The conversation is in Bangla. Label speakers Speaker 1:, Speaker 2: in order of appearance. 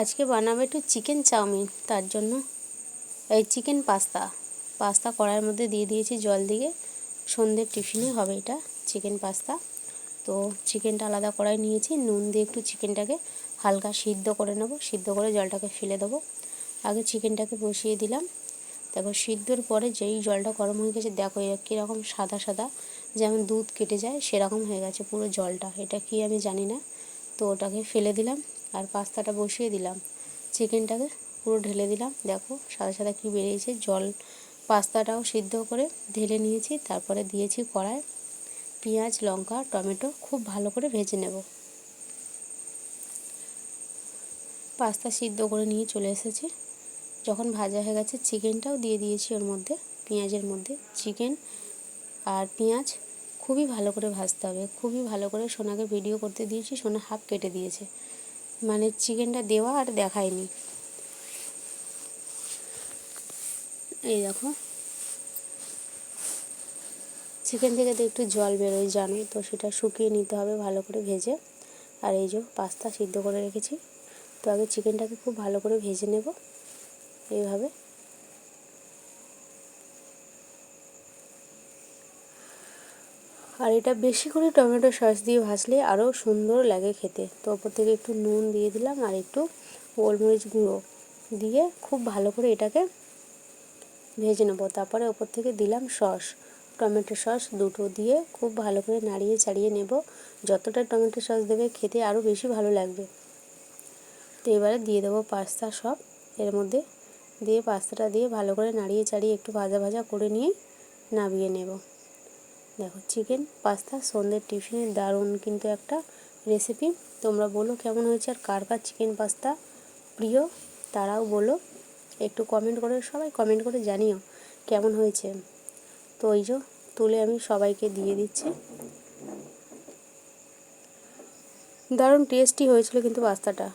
Speaker 1: আজকে বানাবো একটু চিকেন চাউমিন, তার জন্য। এই চিকেন পাস্তা পাস্তা কড়াইয়ের মধ্যে দিয়ে দিয়েছি জল দিয়ে। সন্ধ্যের টিফিনে হবে এটা চিকেন পাস্তা তো চিকেনটা আলাদা কড়াই নিয়েছি, নুন দিয়ে একটু চিকেনটাকে হালকা সিদ্ধ করে নেব, সিদ্ধ করে জলটাকে ফেলে দেবো। আগে চিকেনটাকে বসিয়ে দিলাম। তারপর সিদ্ধর পরে যেই জলটা গরম হয়ে গেছে, দেখো কীরকম সাদা সাদা যেমন দুধ কেটে যায়, সেরকম হয়ে গেছে পুরো জলটা। এটা কি আমি জানি না। তো ওটাকে ফেলে দিলাম। আর পাস্তাটা বসিয়ে দিলাম। চিকেনটাকে পুরো ঢেলে দিলাম। দেখো, সাদা সাদা কী বেরিয়েছে। জল পাস্তাটাও সিদ্ধ করে ঢেলে নিয়েছি। তারপরে দিয়েছি কড়ায় পেঁয়াজ, লঙ্কা, টমেটো, খুব ভালো করে ভেজে নেব। পাস্তা সিদ্ধ করে নিয়ে চলে এসেছি। যখন ভাজা হয়ে গেছে, চিকেনটাও দিয়ে দিয়েছি ওর মধ্যে, পেঁয়াজের মধ্যে। চিকেন আর পেঁয়াজ খুবই ভালো করে ভাজতে হবে। খুবই ভালো করে সোনাকে ভিডিও করতে দিয়েছি। সোনা হাফ কেটে দিয়েছে। মানে চিকেনটা দেওয়া আর দেখায়নি। এই দেখো। চিকেন থেকে তো একটু জল বেরোয়, জানোই তো, সেটা শুকিয়ে নিতে হবে ভালো করে ভেজে। আর এই যে পাস্তা সিদ্ধ করে রেখেছি। তো আগে চিকেনটাকে খুব ভালো করে ভেজে নেব। এইভাবে। আর এটা বেশি করে টমেটো সস দিয়ে ভাজলে আরও সুন্দর লাগে খেতে। তো ওপর থেকে একটু নুন দিয়ে দিলাম আর একটু গোলমরিচ গুঁড়ো দিয়ে খুব ভালো করে এটাকে ভেজে নেব। তারপরে ওপর থেকে দিলাম সস। টমেটো সস দুটো দিয়ে খুব ভালো করে নাড়িয়ে চাড়িয়ে নেব। যতটা টমেটো সস দেবে খেতে আরও বেশি ভালো লাগবে। তো এবারে দিয়ে দেবো পাস্তা সব। এর মধ্যে দিয়ে পাস্তাটা দিয়ে ভালো করে নাড়িয়ে চাড়িয়ে একটু ভাজা ভাজা করে নিয়ে নামিয়ে নেব। দেখো চিকেন পাস্তা সন্ধ্যের টিফিনে দারুণ কিন্তু একটা রেসিপি তোমরা বলো কেমন হয়েছে আর কার কার চিকেন পাস্তা প্রিয়, তারাও বলো। একটু কমেন্ট করে সবাই কমেন্ট করে জানিও কেমন হয়েছে। তো ওই যে, তুলে আমি সবাইকে দিয়ে দিচ্ছি। দারুণ টেস্টি হয়েছিল কিন্তু পাস্তাটা